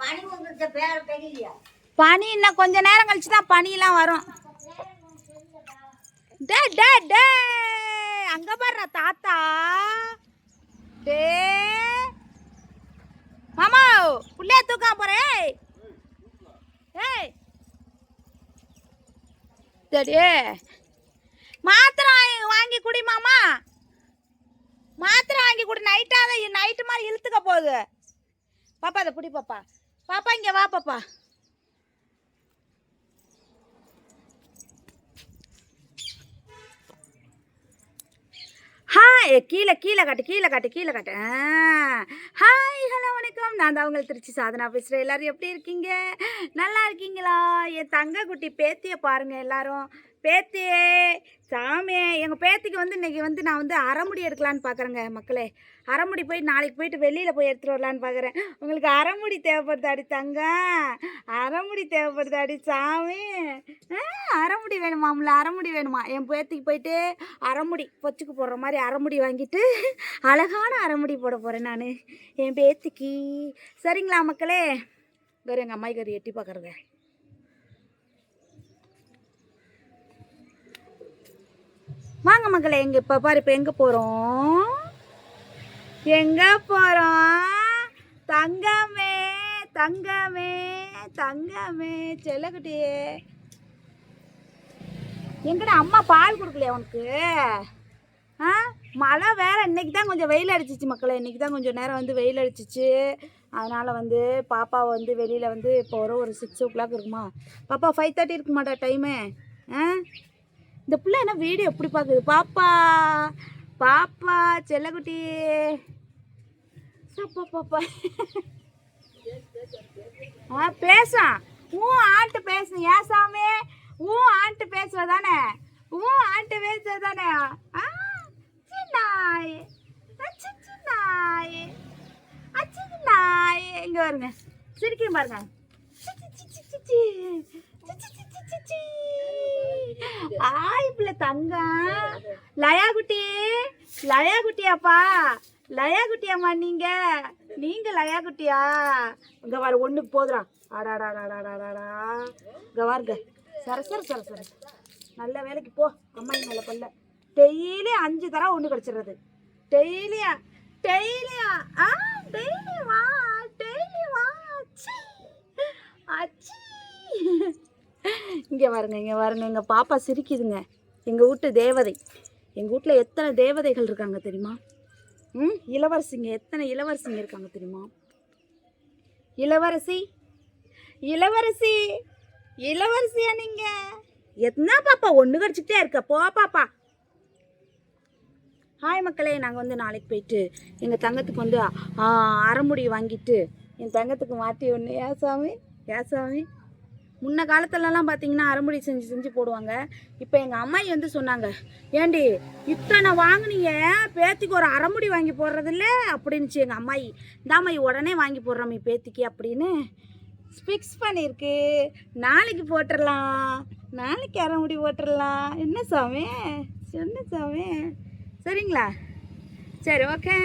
பனி தெரியலையா? பனி இன்னும் கொஞ்ச நேரம் கழிச்சு தான் பனியெல்லாம் வரும். டே டே டே! அங்க பாரு தாத்தா. டே. மாமா புள்ளைய தூக்கா போறேன் ஏய். ஏய் சரி மாத்திரை வாங்கி குடி மாமா. மாத்திரை வாங்கி குடி. நைட்டாக நைட்டு மாதிரி இழுத்துக்க போகுது. பாப்பா அதை பிடி பாப்பா. பாப்பா இங்கே வா பாப்பா. ஹாய் கீழே கீழே காட்டு கீழே காட்டு கீழே காட்டு. ஹாய் ஹலோ வணக்கம். நான் தான் உங்கள் திருச்சி சாதனா பேசுகிறேன் எல்லாரும் எப்படி இருக்கீங்க? நல்லா இருக்கீங்களா? என் தங்க குட்டி பேத்தியை பாருங்க எல்லாரும். பேத்தியே சாமியே எங்கள் பேத்திக்கு வந்து இன்னைக்கு வந்து நான் வந்து அரைமுடி எடுக்கலான்னு பார்க்குறேங்க மக்களே. அரைமுடி போய் நாளைக்கு போயிட்டு வெளியில் போய் எடுத்துகிட்டு வரலான்னு பார்க்குறேன் உங்களுக்கு அரைமுடி தேவைப்படுதாடி தங்க. அரைமுடி தேவைப்படுதாடி சாமி. ஆ, அரைமுடி உங்களை அரைமுடி வேணுமா? என் பேத்திக்கு போயிட்டு அரைமுடி பொச்சுக்கு போடுற மாதிரி அரைமுடி வாங்கிட்டு அழகான அரைமுடி போட போகிறேன் நான். என் பேத்திக்கு. சரிங்களா மக்களே? வேறு எங்கள் அம்மாய்க்கு எட்டி பார்க்குறத வாங்க மக்களே எங்க இப்போ பாரு இப்போ எங்கே போகிறோம் எங்கே போகிறோம் தங்கமே தங்கமே தங்கமே செல்லக்குட்டியே. எங்கடா அம்மா பால் கொடுக்கலையா உனக்கு? ஆ? மழை வேற இன்னைக்கு தான் கொஞ்சம் வெயில் அடிச்சிச்சு மக்களை. இன்னைக்கு தான் கொஞ்சம் நேரம் வந்து வெயில் அடிச்சிச்சு. அதனால் வந்து பாப்பா வந்து வெளியில் வந்து இப்போ ஒரு ஒரு சிக்ஸ் ஓ கிளாக் இருக்குமா? பாப்பா ஃபைவ் தேர்ட்டி இருக்குமாடா டைமு ஆ? இந்த பிள்ளை என்ன வீடியோ எப்படி பார்க்குது பாப்பா பாப்பா செல்லக்குட்டி சப்பா பாப்பா ஆ பேசான் ஊ ஆண்ட்டு பேசணும் ஏன் சாமி ஊ ஆண்ட்டு பேசுவ தானே ஊ ஆண்ட்டு பேசுவ தானே ஆ சின்னாய் அச்சி சின்னாய் அச்சி நாய் இங்க பாருங்க சிரிக்கிறேன் பாருங்க சி, சி, சி, சி, சி. சி, சி, சி, சி, சி, சி. ஆய் பிள்ளை தங்கம் லயா குட்டி லயா குட்டியாப்பா. லயா குட்டியாம்மா நீங்க. நீங்க லயா குட்டியா? இங்க வர ஒண்ணுக்கு போதுடா. ஆடாடாடாடாடாடா இங்க வாருங்க சர சர சர சர. நல்ல வேலைக்கு போ. அம்மா நல்ல பல்ல. டெய்லி அஞ்சு தரம் ஒன்று கிடச்சிடுறது. டெய்லியா டெய்லியா ஆ டெய்லி வா டெய்லி வா. அச்சி அச்சி. இங்கே பாருங்க இங்கே பாருங்க எங்கள் பாப்பா சிரிக்குதுங்க. எங்கள் வீட்டு தேவதை. எங்கள் வீட்டில் எத்தனை தேவதைகள் இருக்காங்க தெரியுமா? ம் இளவரசிங்க எத்தனை இளவரசிங்க இருக்காங்க தெரியுமா? இளவரசி இளவரசி இளவரசியா நீங்க? என்ன பாப்பா ஒன்று கடிச்சிக்கிட்டே இருக்க? போ பாப்பா. ஹாய் மக்களே நாங்கள் வந்து நாளைக்கு போயிட்டு எங்கள் தங்கத்துக்கு வந்து அரைமுடி வாங்கிட்டு என் தங்கத்துக்கு மாட்டி ஒன்று ஏ சாமி? ஏ சாமி? முன்ன காலத்துலலாம் பார்த்தீங்கன்னா அரைமுடி செஞ்சு செஞ்சு போடுவாங்க. இப்போ எங்கள் அம்மாயி வந்து சொன்னாங்க ஏண்டி இத்தனை வாங்கினீங்க? பேத்திக்கு ஒரு அரைமுடி வாங்கி போடுறதில்ல? அப்படின்னுச்சு எங்கள் அம்மாயி. இந்தாம்மாயி உடனே வாங்கி போடுறோம் பேத்திக்கு அப்படின்னு ஃபிக்ஸ் பண்ணியிருக்கு நாளைக்கு போட்டுடலாம் நாளைக்கு அரைமுடி போட்டுடலாம் என்ன சாமி? என்ன சாமி? சரிங்களா? சரி ஓகே